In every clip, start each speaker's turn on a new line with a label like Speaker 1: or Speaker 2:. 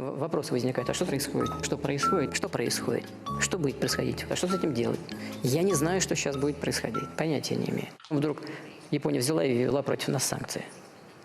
Speaker 1: Вопрос возникает, а что происходит? Что происходит? Что происходит? Что будет происходить? А что с этим делать? Я не знаю, что сейчас будет происходить. Понятия не имею. Вдруг Япония взяла и ввела против нас санкции.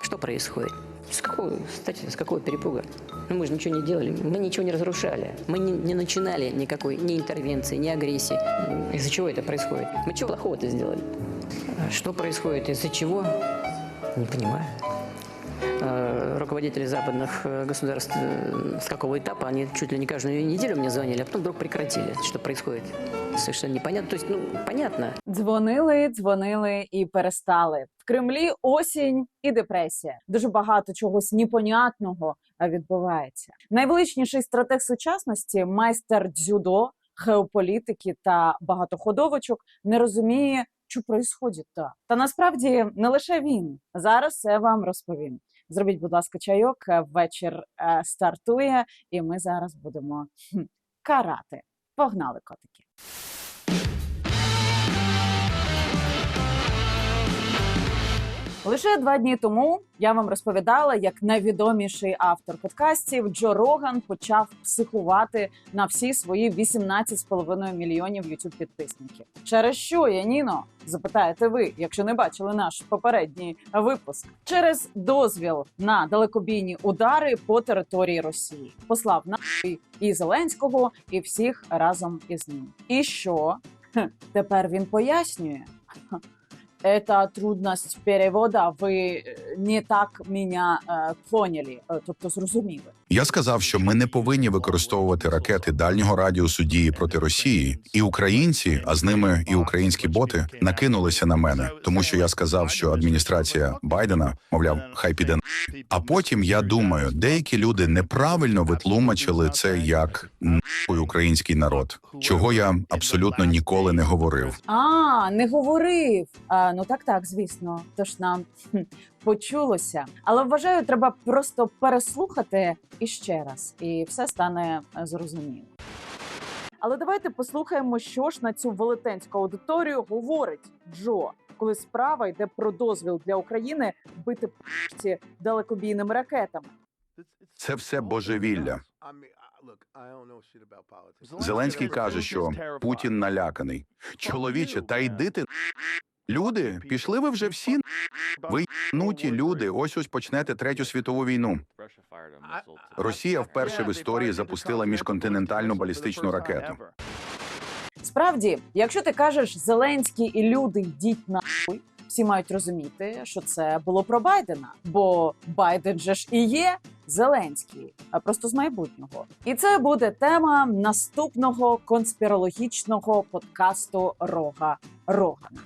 Speaker 1: Что происходит? С какого, кстати, с какого перепуга? Ну, мы же ничего не делали, мы ничего не разрушали. Мы не, не начинали никакой ни интервенции, ни агрессии. Из-за чего это происходит? Мы чего плохого-то сделали? А Что происходит? Из-за чего? Не понимаю. Э, Руководители западных э, государств э, с какого этапа, они чуть ли не каждую неделю мне звонили, а потом вдруг прекратили. Что происходит? Совершенно непонятно. То есть, ну, понятно,
Speaker 2: Дзвонили, дзвонили і перестали. В Кремлі осінь і депресія. Дуже багато чогось непонятного е, відбувається. Найвеличніший стратег сучасності, майстер дзюдо, геополітики та багатоходовочок, не розуміє, що происходить-то? Та насправді не лише він. Зараз я вам розповім. Зробіть, будь ласка, чайок. е, Вечір е, стартує, і ми зараз будемо карати. Погнали, котики. Лише два дні тому я вам розповідала, як найвідоміший автор подкастів Джо Роган почав психувати на всі свої 18,5 мільйонів youtube підписників. Через що, Яніно? Запитаєте ви, якщо не бачили наш попередній випуск, через дозвіл на далекобійні удари по території Росії послав на і Зеленського, і всіх разом із ним. І що? Тепер він пояснює. Это трудность перевода. Ви е, не так мене е, поняли, е, тобто зрозуміли.
Speaker 3: Я сказав, що ми не повинні використовувати ракети дальнього радіусу дії проти Росії, і українці, а з ними і українські боти, накинулися на мене, тому що я сказав, що адміністрація Байдена, мовляв, хай піде. А потім я думаю, деякі люди неправильно витлумачили це як український народ, чого я абсолютно ніколи не говорив.
Speaker 2: А, не говорив. А, ну так, так, звісно. Тож нам почулося. Але вважаю, треба просто переслухати іще раз, і все стане е, зрозуміло. Але давайте послухаємо, що ж на цю велетенську аудиторію говорить Джо, коли справа йде про дозвіл для України бити п***ці далекобійними ракетами.
Speaker 3: Це все божевілля. Зеленський каже, що Путін наляканий. Чоловіче, та йди ти. Люди, пішли ви вже всі. Ви єбнуті люди. Ось ось почнете третю світову війну. Росія вперше в історії запустила міжконтинентальну балістичну ракету.
Speaker 2: Справді, якщо ти кажеш Зеленський і люди йдіть нахуй, всі мають розуміти, що це було про Байдена, бо Байден же ж і є Зеленський, а просто з майбутнього. І це буде тема наступного конспірологічного подкасту Рога Рогана.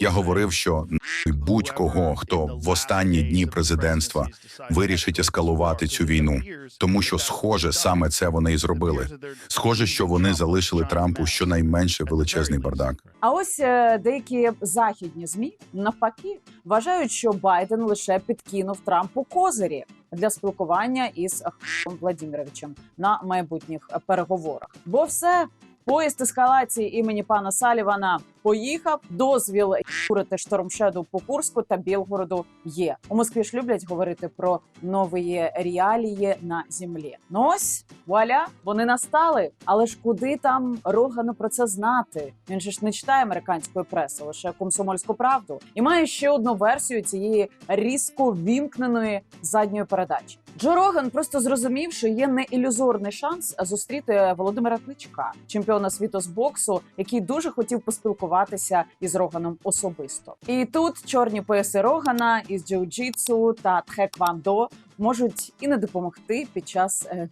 Speaker 3: Я говорив, що будь-кого, хто в останні дні президентства вирішить ескалувати цю війну, тому що, схоже, саме це вони і зробили. Схоже, що вони залишили Трампу щонайменше величезний бардак.
Speaker 2: А ось е, деякі західні змі навпаки вважають, що Байден лише підкинув Трампу козирі для спілкування із Х**ом Владимировичем на майбутніх переговорах. Бо все. Поїзд ескалації імені пана Салівана поїхав. Дозвіл курити штормшеду по Курську та Білгороду є. У Москві ж люблять говорити про нові реалії на землі. Ну ось вуаля, вони настали. Але ж куди там Рогану про це знати? Він же ж не читає американської преси, лише комсомольську правду, і має ще одну версію цієї різко вімкненої задньої передачі. Джо Роган просто зрозумів, що є не ілюзорний шанс зустріти Володимира Кличка, чемпіона світу з боксу, який дуже хотів поспілкуватися із Роганом особисто. І тут чорні пояси Рогана із джиу-джитсу та тхеквандо можуть і не допомогти під час е,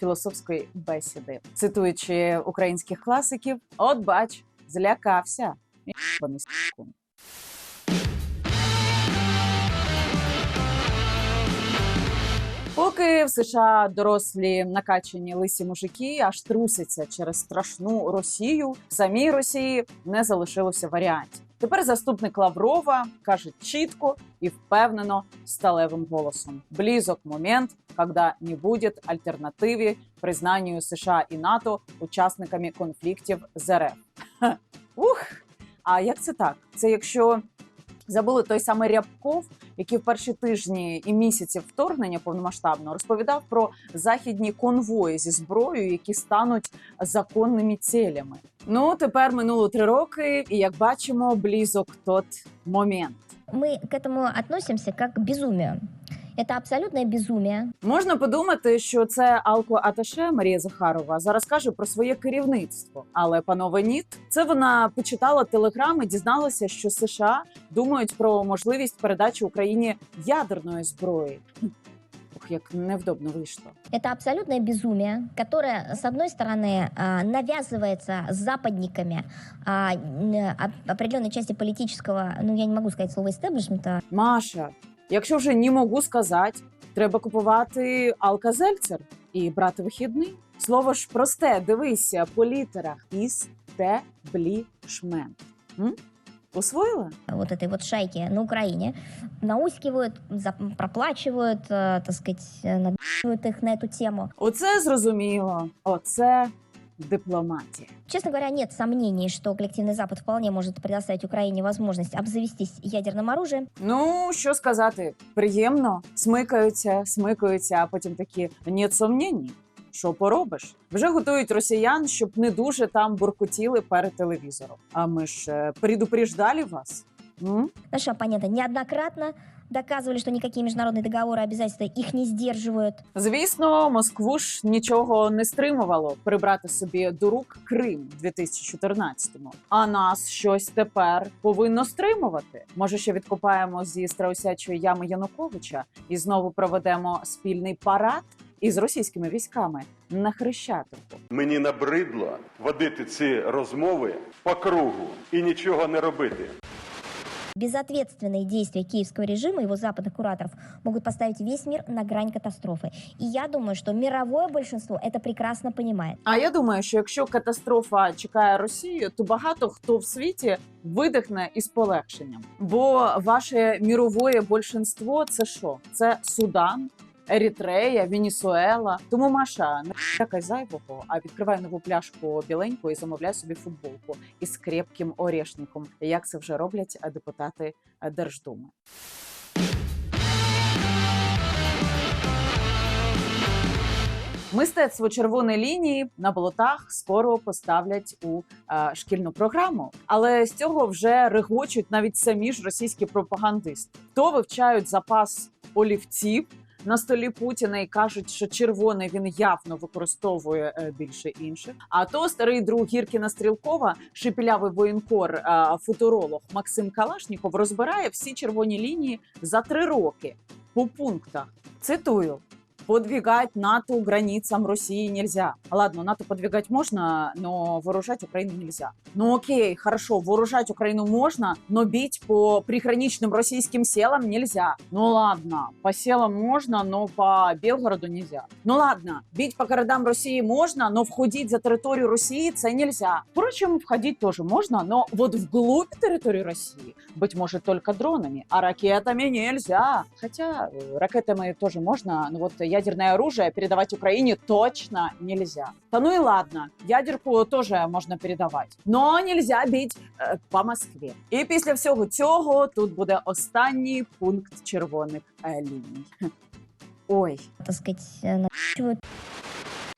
Speaker 2: філософської бесіди, цитуючи українських класиків, от бач, злякався. вони с**кун. Поки в США дорослі накачані лисі мужики аж трусяться через страшну Росію, в самій Росії не залишилося варіантів. Тепер заступник Лаврова каже чітко і впевнено сталевим голосом: близок момент, когда не будет альтернативи признанню США і НАТО учасниками конфліктів з РФ. Ух! А як це так? Це якщо забули той самий Рябков, який в перші тижні і місяці вторгнення повномасштабно розповідав про західні конвої зі зброєю, які стануть законними цілями. Ну тепер минуло три роки, і як бачимо, близок тот момент.
Speaker 4: Мы к этому относимся как к. Это абсолютное безумие.
Speaker 2: Можна подумати, що це Алко Аташе Марія Захарова зараз каже про своє керівництво. Але панове ніт, це вона почитала телеграм і дізналася, що США думають про можливість передачі Україні ядерної зброї. Ох, як невдобно вийшло.
Speaker 4: Это абсолютное безумие, которое, с одной стороны, а, навязывается западниками а, н- оп- определенной части политического, ну, я не могу сказать слово истеблишмента,
Speaker 2: Маша, якщо вже не можу сказати, треба купувати Алка-Зельцер і брати вихідний. Слово ж просте, дивися по літерах. Істеблішмент. М? Усвоїла?
Speaker 4: вот этой вот шайки на Украине, наускивают, зап- проплачивают, э, так сказать, э, надавливают их на эту тему.
Speaker 2: Оце зрозуміло. Оце дипломатія.
Speaker 4: Честно говоря, нет сомнений, что коллективный Запад вполне может предоставить Украине возможность обзавестись ядерным оружием.
Speaker 2: Ну, що сказати, приємно, смикаються, смикаються, а потім такі нет сомнень. Що поробиш? Вже готують росіян, щоб не дуже там буркотіли перед телевізором. А ми ж е, предупреждали вас. М?
Speaker 4: Наши оппоненты неоднократно доказывали, что никакие международные договоры и обязательства их не сдерживают.
Speaker 2: Звісно, Москву ж нічого не стримувало прибрати собі до рук Крим у 2014-му. А нас щось тепер повинно стримувати. Може, ще відкопаємо зі страусячої ями Януковича і знову проведемо спільний парад із російськими військами на Хрещатику.
Speaker 5: Мені набридло водити ці розмови по кругу і нічого не робити.
Speaker 4: Безответственные действия киевского режима и его западных кураторов могут поставить весь мир на грань катастрофы. И я думаю, что мировое большинство это прекрасно понимает.
Speaker 2: А я думаю, що якщо катастрофа чекає Росію, то багато хто в світі видихне із полегшенням. Бо ваше мірове більшинство це що? Це Судан. Ерітрея, Венесуела. Тому Маша не якась зайвого, а відкривай нову пляшку біленьку і замовляй собі футболку із крепким орешником, як це вже роблять депутати Держдуми. Мистецтво червоної лінії на болотах скоро поставлять у е, шкільну програму, але з цього вже регочуть навіть самі ж російські пропагандисти. То вивчають запас олівців на столі Путіна і кажуть, що червоний він явно використовує е, більше інших. А то старий друг Гіркіна Стрілкова, шепілявий воєнкор, е, футуролог Максим Калашніков розбирає всі червоні лінії за три роки по пунктах. Цитую. Подвигать НАТО границам России нельзя. Ладно, НАТО подвигать можно, но вооружать Украину нельзя. Ну окей, хорошо, вооружать Украину можно, но бить по приграничным российским селам нельзя. Ну ладно, по селам можно, но по Белгороду нельзя. Ну ладно, бить по городам России можно, но входить за территорию России це нельзя. Впрочем, входить тоже можно, но вот вглубь территории России, быть может, только дронами, а ракетами нельзя. Хотя э, ракетами тоже можно, но вот ядерное оружие передавать Украине точно нельзя. Да ну и ладно, ядерку тоже можно передавать, но нельзя бить е, по Москві. І після всього цього тут буде останній пункт червоних е, ліній. Ой,
Speaker 4: Так сказать, э, накручивают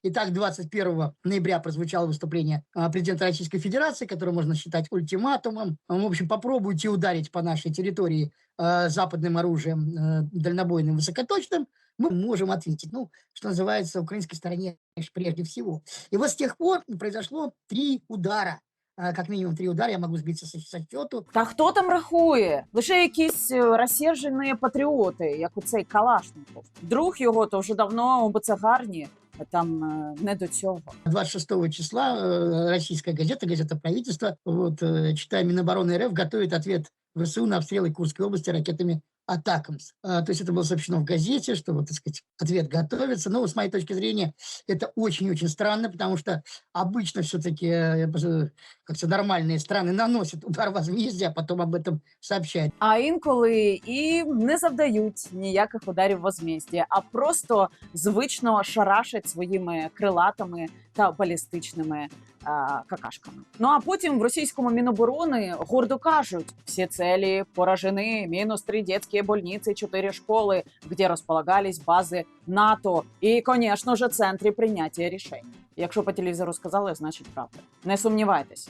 Speaker 6: Итак, 21 ноября прозвучало выступление а, президента Российской Федерации, которое можно считать ультиматумом. А, В общем, попробуйте ударить по нашей территории а, западным оружием, а, дальнобойным, высокоточным, мы можем ответить. Ну, что называется, украинской стороне конечно, прежде всего. И вот с тех пор произошло три удара. А, Как минимум три удара, я могу сбиться со, со счету.
Speaker 2: та хто там рахує? Лише якісь е, розсержені патріоти, як оцей Калашников. Друг його то вже давно у Бацагарні, там е, не до цього.
Speaker 6: 26 числа э, российская газета, газета правительства, вот, э, читая Минобороны РФ, готовит ответ ВСУ на обстрелы Курской области ракетами «Атакамс». А, То есть это было сообщено в газете, что, вот, так сказать, ответ готовится. Но, с моей точки зрения, это очень-очень странно, потому что обычно все-таки как-то нормальные страны наносят удар возмездия, а потом об этом сообщают.
Speaker 2: А інколи і не завдають ніяких ударів возмездя, а просто звично шарашать своїми крилатими та балістичними а, какашками. Ну а потім в російському міноборони гордо кажуть: всі цілі поражені, мінус три дитячі больниці, чотири школи, де розполагались бази НАТО, і, звісно ж, центри прийняття рішень. Якщо по телевізору сказали, значить правда. Не сумнівайтесь,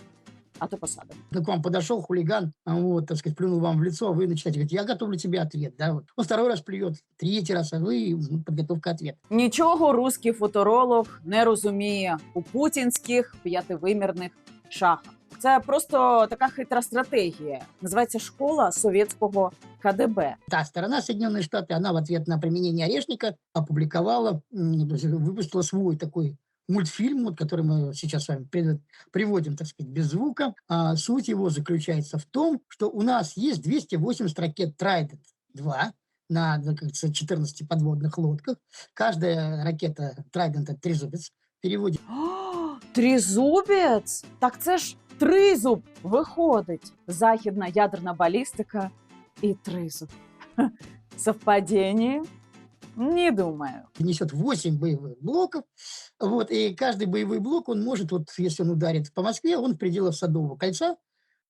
Speaker 2: а то посадимо.
Speaker 6: к вам подошел хулиган, а, вот, так сказать, плюнул вам в лицо, а вы начинаете говорить, я готовлю тебе ответ, да, вот. Он второй раз плюет, третий раз, а вы ну, подготовка ответа.
Speaker 2: Нічого руський футуролог не розуміє у путінських п'ятивимірних шахах. Це просто така хитра стратегія. Називається школа совєтського КДБ.
Speaker 6: Та сторона Соединенные Штаты, она в ответ на применение орешника опубликовала, м, то есть выпустила свой такой мультфильм, вот, который мы сейчас с вами при- приводим, так сказать, без звука. А суть его заключается в том, что у нас есть 280 ракет Trident-2 на, ну, как говорится, 14 подводных лодках. Каждая ракета Trident — это трезубец. В переводе
Speaker 2: О, тризубець? Так це ж тризуб виходить. Західна ядерна балістика і тризуб. Ха, Совпадіння? Не думаю.
Speaker 6: несет 8 боевых блоков. Вот, и каждый боевой блок, он может, вот если он ударит по Москве, он в пределах Садового кольца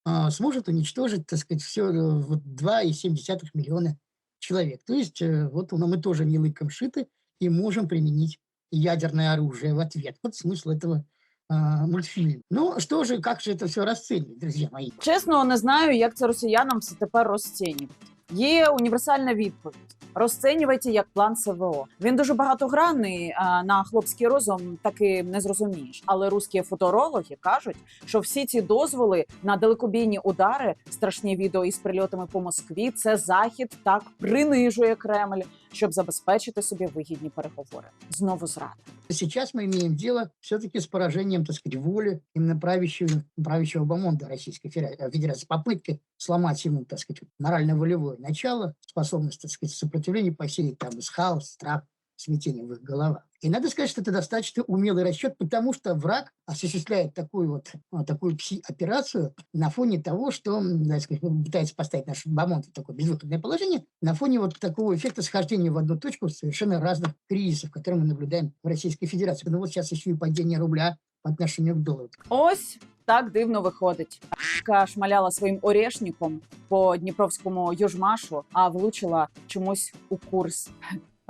Speaker 6: а, сможет уничтожить, так сказать, все вот 2,7 миллиона человек. То есть э, вот у нас мы тоже не лыком шиты и можем применить ядерное оружие в ответ. Вот смысл этого а, мультфильма. Ну, что же, как же это все расценивать, друзья мои?
Speaker 2: Чесно, не знаю, як це росіянам все тепер розцінювати. Є універсальна відповідь. Розцінювайте як план СВО. Він дуже багатогранний. а На хлопський розум таки не зрозумієш. Але русські фоторологи кажуть, що всі ці дозволи на далекобійні удари, страшні відео із прильотами по Москві, це захід так принижує Кремль, щоб забезпечити собі вигідні переговори. Знову зрада.
Speaker 6: Сейчас мы имеем дело все-таки с поражением, так сказать, воли именно правящего, правящего бомонда Российской Федера- э, Федерации, попыткой сломать ему, так сказать, морально-волевое начало, способность, так сказать, сопротивления посеять там из хаос, страх, смятение в их головах. И надо сказать, что это достаточно умелый расчет, потому что враг осуществляет такую вот а, такую пси-операцию на фоне того, что так сказать, пытается поставить наш бомонд в такое безвыходное положение, на фоне вот такого эффекта схождения в одну точку совершенно разных кризисов, которые мы наблюдаем в Российской Федерации. Ну вот сейчас еще и падение рубля по отношению к доллару.
Speaker 2: Ось так дивно виходить. Ка шмаляла своїм орешником по Дніпровському южмашу, а влучила чомусь у курс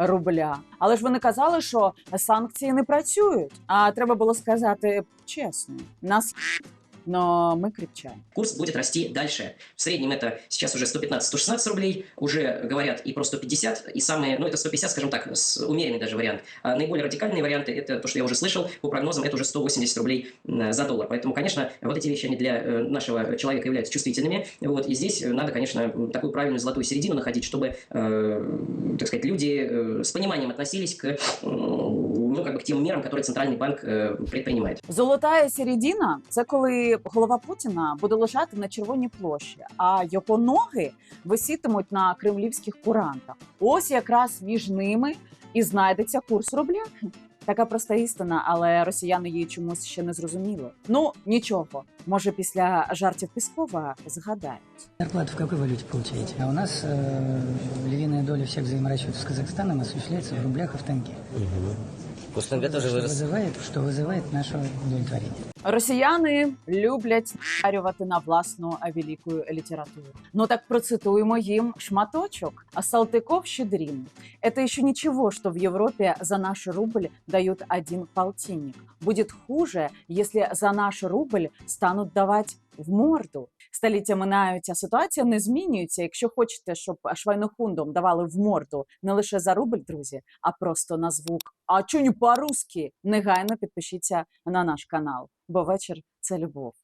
Speaker 2: рубля. Але ж вони казали, що санкції не працюють. А треба було сказати чесно, нас но ми кричаємо.
Speaker 7: курс будет расти дальше. В среднем это сейчас уже 115-116 рублей, уже говорят и про 150, и самые, ну это 150, скажем так, с умеренный даже вариант. А наиболее радикальные варианты, это то, что я уже слышал, по прогнозам это уже 180 рублей за доллар. Поэтому, конечно, вот эти вещи, они для э, нашего человека являются чувствительными, вот, и здесь надо, конечно, такую правильную золотую середину находить, чтобы, э, так сказать, люди э, с пониманием относились к, ну, как бы к тем мерам, которые Центральный банк э, предпринимает.
Speaker 2: Золотая середина це коли голова Путіна буде лежати на червоній площі, а його ноги висітимуть на кремлівських курантах. Ось якраз між ними і знайдеться курс рубля. Така проста істина, але росіяни її чомусь ще не зрозуміли. Ну нічого, може після жартів Піскова згадають.
Speaker 8: Зарплату в какой валюте получаете? А у нас э, львиная доля всех взаиморасчетов с Казахстаном осуществляется в рублях и в тенге.
Speaker 9: Курс тенге тоже
Speaker 8: что
Speaker 9: вырос.
Speaker 8: вызывает, что вызывает наше удовлетворение.
Speaker 2: Росіяни люблять нарювати на власну велику літературу. Ну так процитуємо їм шматочок. А Салтыков-Щедрин. Это еще ничего, что в Европе за наш рубль дают один полтинник. Будет хуже, если за наш рубль стануть давати в морду. Століття минають, а ситуація не змінюється. Якщо хочете, щоб швайнохундом давали в морду не лише за рубль, друзі, а просто на звук. А чуню по-русски? Негайно підпишіться на наш канал, бо вечір це любов.